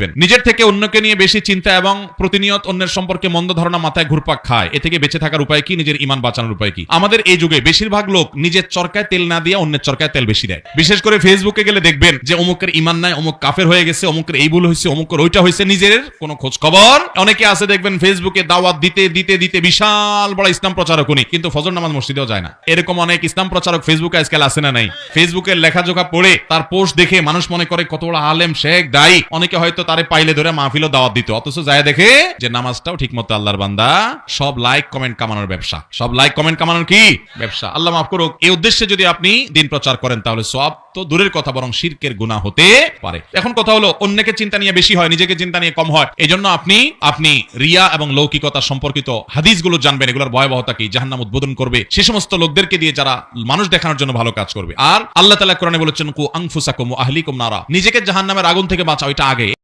নিজের থেকে অন্যকে নিয়ে বেশি চিন্তা এবং প্রতিনিয়ত অন্যের সম্পর্কে মন্দ ধারণা মাথায় ঘুরপাক খায়। এ থেকে বেঁচে থাকার উপায় কি? নিজের ইমান বাঁচানোর উপায় কি? আমাদের এই যুগে বেশিরভাগ লোক নিজের চরকায় তেল না দিয়ে অন্যের চরকায় তেল বেশি দেয়। বিশেষ করে ফেসবুকে গেলে দেখবেন যে অমুকের ইমান নাই, অমুক কাফের হয়ে গেছে, অমুকের এই ভুল হয়েছে, অমুকের ওইটা হয়েছে। নিজের কোনো খোঁজ খবর অনেকে আছে দেখবেন ফেসবুকে দাওয়াত দিতে দিতে দিতে বিশাল বড় ইসলাম প্রচারক উনি। কিন্তু ফজর নামাজ মসজিদেও যায় না। এরকম অনেক ইসলাম প্রচারক ফেসবুকে আজকাল আছে না, নাই। ফেসবুকের লেখাজোখা পড়ে তার পোস্ট দেখে মানুষ মনে করে কত বড় আলেম, শেখ, দায়ী। অনেকে হয়তো তারে পাইলে ধরে মাহফিলও দাওয়াত দিত। অথচ যায় দেখে যে নামাজটাও ঠিক মতো আল্লাহর বান্দা। সব লাইক কমেন্ট কামানোর ব্যবসা। সব লাইক কমেন্ট কামানোর কি? ব্যবসা। আল্লাহ মাফ করুক, এই উদ্দেশ্যে যদি আপনি দিন প্রচার করেন, তাহলে সব তো দূরের কথা, বরং শিরকের গুণা হতে পারে। এখন কথা হলো, অন্যকে চিন্তা নিয়ে বেশি হয়, নিজেকে চিন্তা নিয়ে কম হয়। এই জন্য আপনি আপনি রিয়া এবং লৌকিকতা সম্পর্কিত হাদিসগুলো জানবেন। এগুলোর ভয়াবহতা কি? জাহান্নাম উদ্বোধন করবে। সে সমস্ত লোকদেরকে দিয়ে যারা মানুষ দেখানোর জন্য ভালো কাজ করবে। আর আল্লাহ তালা কোরআনে বলেছেন, কু আংফুসাকুম আহলিকুম নারা। নিজেকে জাহান্নামের আগুন থেকে বাঁচাও, এটা আগে।